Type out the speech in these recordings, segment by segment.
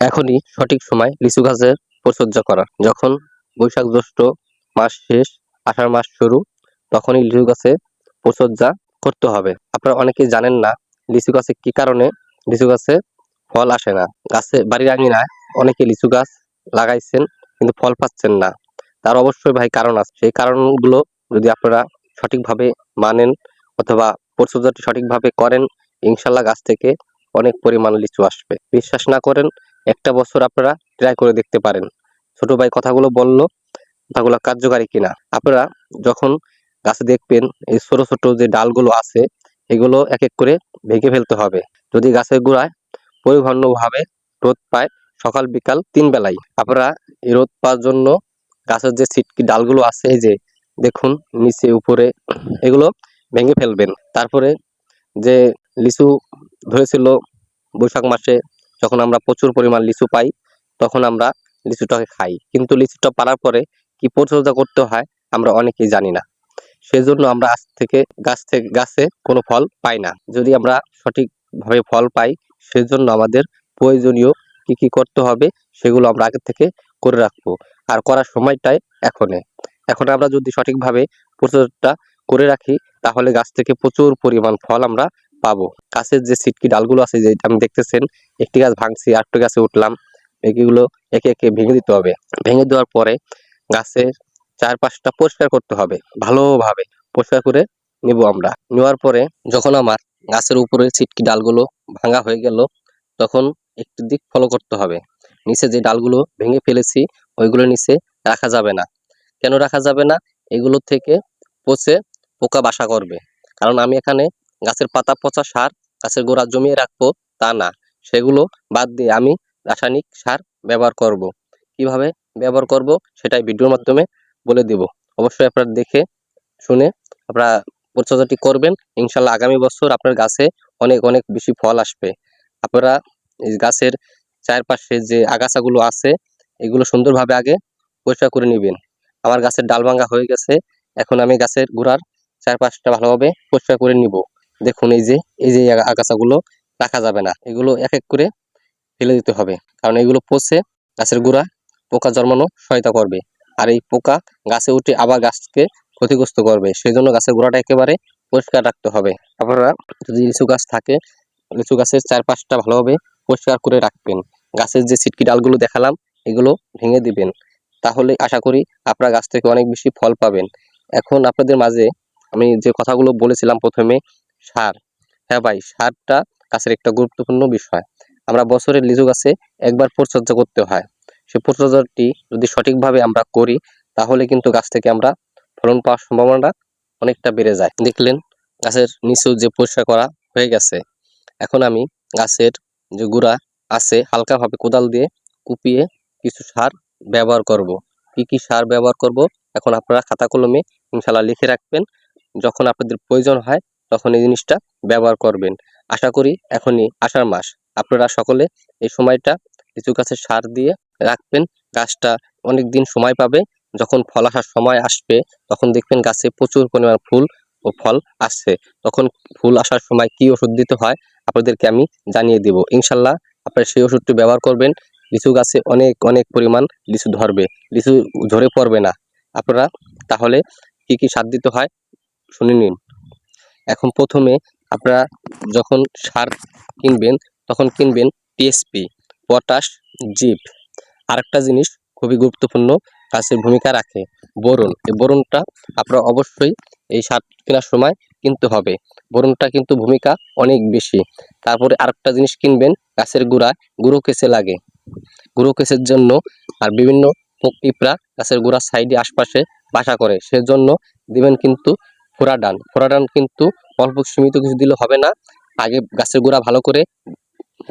এখনই সঠিক সময় লিচু গাছের পরিচর্যা করা। যখন বৈশাখ জ্যৈষ্ঠ মাস শেষ, আষাঢ় মাস শুরু, তখনই লিচু গাছে পরিচর্যা করতে হবে। আপনারা অনেকেই জানেন না লিচু গাছে কি কারণে লিচু গাছে ফল আসে না। গাছে বাড়ির আঙিনায় অনেকে লিচু গাছ লাগাইছেন কিন্তু ফল পাচ্ছেন না। তার অবশ্যই ভাই কারণ আছে। সেই কারণগুলো যদি আপনারা সঠিকভাবে মানেন অথবা পরিচর্যাটি সঠিকভাবে করেন, ইনশাল্লাহ গাছ থেকে অনেক পরিমাণ লিচু আসবে। বিশ্বাস না করেন একটা বছর আপনারা ট্রাই করে দেখতে পারেন। ছোট ভাই কথাগুলো বলল, কথাগুলো কার্যকারী কিনা। আপনারা যখন গাছে দেখবেন, এই ছোট ছোট যে ডালগুলো আছে, এগুলো এক এক করে ভেঙে ফেলতে হবে। যদি গাছের গোড়ায় পরিপূর্ণভাবে রোদ পায়, সকাল, বিকাল তিন বেলায় আপনারা এই রোদ পাওয়ার জন্য গাছের যে ছিটকি ডালগুলো আছে, এই যে দেখুন, নিচে, উপরে, এগুলো ভেঙে ফেলবেন। তারপরে যে লিচু ধরেছিল বৈশাখ মাসে যখন আমরা প্রচুর পরিমাণ লিচু পাই, তখন আমরা লিচুটাকে খাই। কিন্তু লিচুটা পারার পরে কি পরিচর্যা করতে হয়, আমরা অনেকেই জানি না। সেজন্য আমরা আজ থেকে গাছ থেকে, গাছে কোনো ফল পাই না। যদি আমরা সঠিকভাবে ফল পাই, সেজন্য আমাদের প্রয়োজনীয় কি কি করতে হবে, সেগুলো আমরা আগে থেকে করে রাখব। আর করার সময়টাই এখনে। এখন আমরা যদি সঠিকভাবে পরিচর্যাটা করে রাখি, তাহলে গাছ থেকে প্রচুর পরিমাণ ফল আমরা পাবো। গাছের যে সিটকি ডালগুলো আছে যে আমি দেখতেছেন, একটি গাছ ভাঙছি, আরেকটি গাছে উঠলাম এগুলো একে একে ভেঙে দিতে হবে। ভেঙে দেওয়ার পরে গাছের চারপাশটা পরিষ্কার করতে হবে, ভালোভাবে পরিষ্কার করে নিব আমরা। নেওয়ার পরে যখন আমার গাছের উপরে ছিটকি ডালগুলো ভাঙা হয়ে গেল, তখন একটি দিক ফলো করতে হবে। নিচে যে ডালগুলো ভেঙে ফেলেছি, ওইগুলো নিচে রাখা যাবে না। কেন রাখা যাবে না? এগুলো থেকে পচে পোকা বাসা করবে। কারণ আমি এখানে গাছের পাতা, পচা সার, গাছের গোড়া জমিয়ে রাখব, তা না। সেগুলো বাদ দিয়ে আমি রাসায়নিক সার ব্যবহার করব। কীভাবে ব্যবহার করব সেটাই ভিডিওর মাধ্যমে বলে দেব। অবশ্যই আপনারা দেখে শুনে আপনারা পরিচর্যাটি করবেন। ইনশাল্লাহ আগামী বছর আপনার গাছে অনেক অনেক বেশি ফল আসবে। আপনারা গাছের চারপাশে যে আগাছাগুলো আছে, এগুলো সুন্দরভাবে আগে পরিষ্কার করে নেবেন। আমার গাছের ডাল ভাঙা হয়ে গেছে। এখন আমি গাছের গোড়ার চারপাশটা ভালোভাবে পরিষ্কার করে নিব। দেখুন, এই যে এই যে আগা- আগাছাগুলো রাখা যাবে না। এগুলো এক এক করে ফেলে দিতে হবে। কারণ এগুলো পচে গাছের গোড়া পোকা জন্মানো সহায়তা করবে। আর এই পোকা গাছে উঠে আবার গাছকে ক্ষতিগ্রস্ত করবে। সেই জন্য গাছের গোড়াটা একেবারে পরিষ্কার রাখতে হবে। আপনারা যদি লিচু গাছ থাকে, লিচু গাছের চারপাশটা ভালোভাবে পরিষ্কার করে রাখবেন। গাছের যে ছিটকি ডালগুলো দেখালাম, এগুলো ভেঙে দিবেন। তাহলে আশা করি আপনার গাছ থেকে অনেক বেশি ফল পাবেন। এখন আপনাদের মাঝে আমি যে কথাগুলো বলেছিলাম প্রথমে সার। হ্যাঁ ভাই, সারটা গাছের একটা গুরুত্বপূর্ণ বিষয়। আমরা বছরের লিচু গাছে একবার পরিচর্যা করতে হয়। সেই পরিচর্যাটি যদি সঠিকভাবে আমরা করি, তাহলে কিন্তু গাছ থেকে আমরা ফলন পাওয়ার সম্ভাবনাটা অনেকটা বেড়ে যায়। দেখলেন, গাছের নিচেও যে পরিষ্কার করা হয়ে গেছে। এখন আমি গাছের যে গুড়া আছে, হালকাভাবে কোদাল দিয়ে কুপিয়ে কিছু সার ব্যবহার করব। কি কি সার ব্যবহার করব? এখন আপনারা খাতা কলমে ইনশাল্লাহ লিখে রাখবেন। যখন আপনাদের প্রয়োজন হয় তখন এই জিনিসটা ব্যবহার করবেন। আশা করি এখনই আষাঢ় মাস। আপনারা সকলে এই সময়টা লিচু গাছের সার দিয়ে রাখবেন। গাছটা অনেক দিন সময় পাবে। যখন ফল আসার সময় আসবে, তখন দেখবেন গাছে প্রচুর পরিমাণ ফুল ও ফল আসছে। তখন ফুল আসার সময় কি ওষুধ দিতে হয়, আপনাদেরকে আমি জানিয়ে দেব। ইনশাল্লাহ আপনারা সেই ওষুধটি ব্যবহার করবেন। লিচু গাছে অনেক অনেক পরিমাণ লিচু ধরবে। লিচু ঝরে পড়বে না। আপনারা তাহলে কি কি সার দিতে হয়, শুনে নিন। এখন প্রথমে আপনারা যখন সার কিনবেন, তখন কিনবেন টিএসপি পটাশ জিপ আরেকটা জিনিস খুবই গুরুত্বপূর্ণ গাছের ভূমিকা রাখে, বোরন। এই বোরনটা আপনারা অবশ্যই এই সার কেনার সময় কিনতে হবে। বোরনটা কিন্তু ভূমিকা অনেক বেশি। তারপরে আরেকটা জিনিস কিনবেন, গাছের গোড়ায় গুঁড়ো কেসে লাগে। গুঁড়ো কেসের জন্য আর বিভিন্ন পিঁপড়া গাছের গোড়ার সাইডে আশপাশে বাসা করে। সেজন্য দিবেন কিন্তু ফোরাডান ফোরাডান কিন্তু অল্প সীমিত কিছু দিলে হবে না। আগে গাছের গোড়া ভালো করে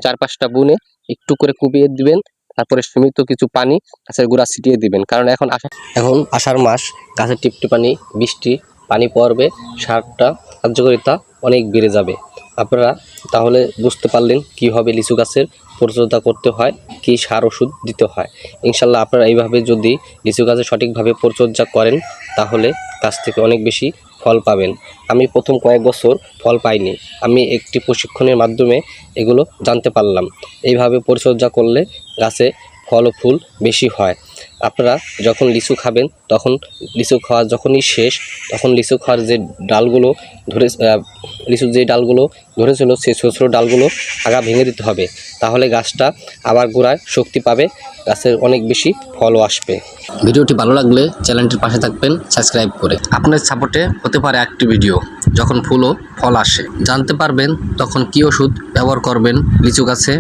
চারপাশটা বুনে একটু করে কুপিয়ে দিবেন, তারপরে সীমিত কিছু পানি গাছের গোড়া ছিটিয়ে দিবেন। কারণ এখন আষাঢ় এখন আষাঢ় মাস, গাছের টিপটি পানি, বৃষ্টি, পানি পড়বে, সারটা কার্যকারিতা অনেক বেড়ে যাবে। আপনারা তাহলে বুঝতে পারলেন কীভাবে লিচু গাছের পরিচর্যা করতে হয়, কি সার ওষুধ দিতে হয়। ইনশাল্লাহ আপনারা এইভাবে যদি লিচু গাছে সঠিকভাবে পরিচর্যা করেন, তাহলে গাছ থেকে অনেক বেশি ফল পাবেন। আমি প্রথম কয়েক বছর ফল পাইনি। আমি একটি প্রশিক্ষণের মাধ্যমে এগুলো জানতে পারলাম। এইভাবে পরিচর্যা করলে গাছে ফল ও ফুল বেশি হয়। আপনারা যখন লিচু খাবেন, তখন লিচু খাওয়া যখনই শেষ, তখন লিচু খাওয়ার যে ডালগুলো ধরে লিচুর যে ডালগুলো ধরেছিল সেই ছোটো ছোটো ডালগুলো আগা ভেঙে দিতে হবে। তাহলে গাছটা আবার গোড়ায় শক্তি পাবে, গাছের অনেক বেশি ফলও আসবে। ভিডিওটি ভালো লাগলে চ্যানেলটির পাশে থাকবেন, সাবস্ক্রাইব করে। আপনার সাপোর্টে হতে পারে একটি ভিডিও, যখন ফুল ও ফল আসে। জানতে পারবেন তখন কী ওষুধ ব্যবহার করবেন লিচু গাছে।